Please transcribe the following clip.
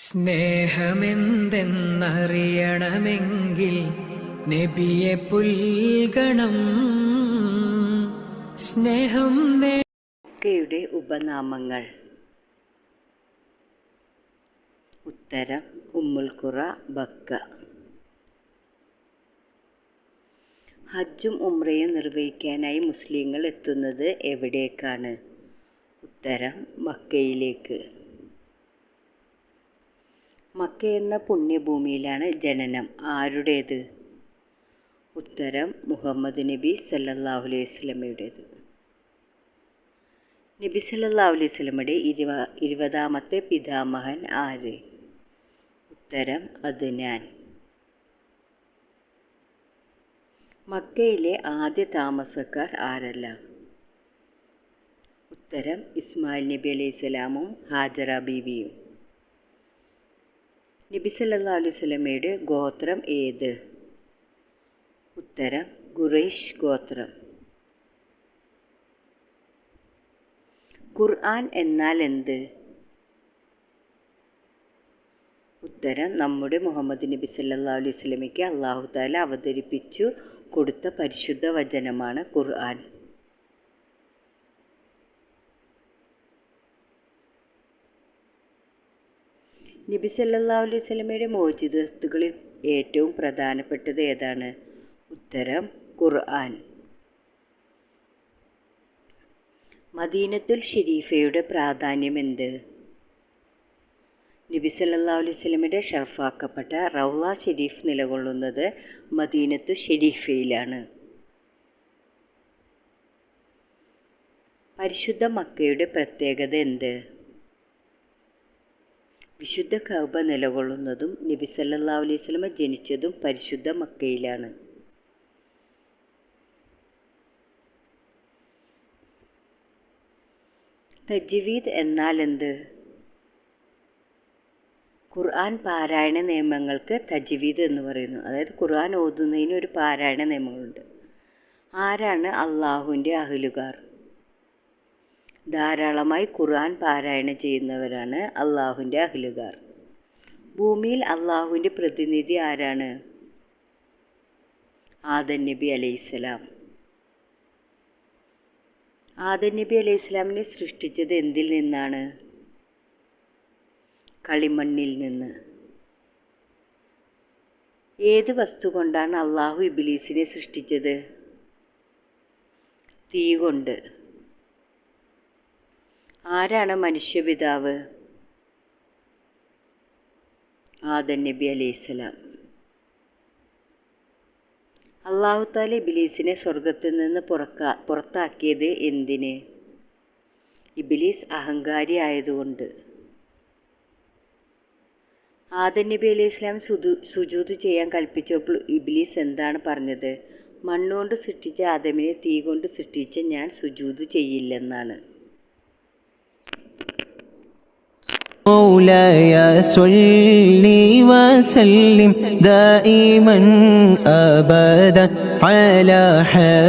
സ്നേഹമെന്തെന്നറിയണമെങ്കിൽ നബിയെ പുൽഗണം. സ്നേഹം മക്കയുടെ ഉപനാമങ്ങൾ. ഉത്തരം ഉമ്മുൽഖുറ ബക്ക. ഹജ്ജും ഉംറയും നിർവഹിക്കാനായി മുസ്ലിങ്ങൾ എത്തുന്നത് എവിടേക്കാണ്? ഉത്തരം മക്കയിലേക്ക്. മക്ക എന്ന പുണ്യഭൂമിയിലാണ് ജനനം. ആരുടേത്? ഉത്തരം മുഹമ്മദ് നബി സല്ലല്ലാഹു അലൈഹി വസ്ലമയുടേത് നബി സല്ലല്ലാഹു അലൈഹി വസല്ലമയുടെ ഇരുവ ഇരുപതാമത്തെ പിതാമഹൻ ആര്? ഉത്തരം അദ്നാൻ. മക്കയിലെ ആദ്യ താമസക്കാർ ആരല്ല? ഉത്തരം ഇസ്മായിൽ നബി അലൈഹി സ്വലാമും ഹാജറ ബീവിയും. നബി സല്ലല്ലാഹു അലൈഹി വസല്ലമയുടെ ഗോത്രം ഏത്? ഉത്തരം ഖുറൈഷ് ഗോത്രം. ഖുർആൻ എന്നാൽ എന്ത്? ഉത്തരം നമ്മുടെ മുഹമ്മദ് നബി സല്ലാ അലൈഹി വസല്ലമയ്ക്ക് അള്ളാഹു താല അവതരിപ്പിച്ചു കൊടുത്ത പരിശുദ്ധ വചനമാണ് ഖുർആൻ. നബി സല്ലല്ലാഹു അലൈഹി വസല്ലമയുടെ മോചിതസ്തുക്കളിൽ ഏറ്റവും പ്രധാനപ്പെട്ടത് ഏതാണ്? ഉത്തരം ഖുർആൻ. മദീനത്തുൽ ഷെരീഫയുടെ പ്രാധാന്യം എന്ത്? നബി സല്ലല്ലാഹു അലൈഹി വസല്ലമയുടെ ഷർഫാക്കപ്പെട്ട റൗള ഷെരീഫ് നിലകൊള്ളുന്നത് മദീനത്തു ഷെരീഫയിലാണ്. പരിശുദ്ധ മക്കയുടെ പ്രത്യേകത എന്ത്? വിശുദ്ധ കഅബ നിലകൊള്ളുന്നതും നബി സല്ലല്ലാഹു അലൈഹി വസല്ലമ ജനിച്ചതും പരിശുദ്ധ മക്കയിലാണ്. തജ്വീദ് എന്നാൽ എന്ത് ഖുർആൻ പാരായണ നിയമങ്ങൾക്ക് തജ്വീദ് എന്ന് പറയുന്നു. അതായത് ഖുർആൻ ഓതുന്നതിന് ഒരു പാരായണ നിയമങ്ങളുണ്ട്. ആരാണ് അള്ളാഹുവിന്റെ അഹലുകാർ? ധാരാളമായി ഖുർആൻ പാരായണം ചെയ്യുന്നവരാണ് അള്ളാഹുവിന്റെ അഖിലുകാർ ഭൂമിയിൽ അള്ളാഹുവിന്റെ പ്രതിനിധി ആരാണ്? ആദൻ നബി അലൈഹിസ്സലാം ആദൻ നബി അലൈഹി ഇസ്ലാമിനെ സൃഷ്ടിച്ചത് എന്തിൽ നിന്നാണ്? കളിമണ്ണിൽ നിന്ന്. ഏത് വസ്തു കൊണ്ടാണ് അള്ളാഹു ഇബിലീസിനെ സൃഷ്ടിച്ചത്? തീ കൊണ്ട്. ആരാണ് മനുഷ്യപിതാവ്? ആദൻ നബി അലൈഹിസ്സലാം അള്ളാഹു താല ഇബിലീസിനെ സ്വർഗത്തിൽ നിന്ന് പുറക്കാ പുറത്താക്കിയത് എന്തിന്? ഇബിലീസ് അഹങ്കാരി ആയതുകൊണ്ട്. ആദൻ നബി അലൈഹി ഇസ്ലാം സുതു സുജൂത് ചെയ്യാൻ കൽപ്പിച്ചപ്പോൾ ഇബിലീസ് എന്താണ് പറഞ്ഞത്? മണ്ണുകൊണ്ട് സൃഷ്ടിച്ച ആദമിനെ തീ കൊണ്ട് സൃഷ്ടിച്ച ഞാൻ സുജൂത് ചെയ്യില്ലെന്നാണ്. مولاي صل وسلم دائما ابدا على حبيبك.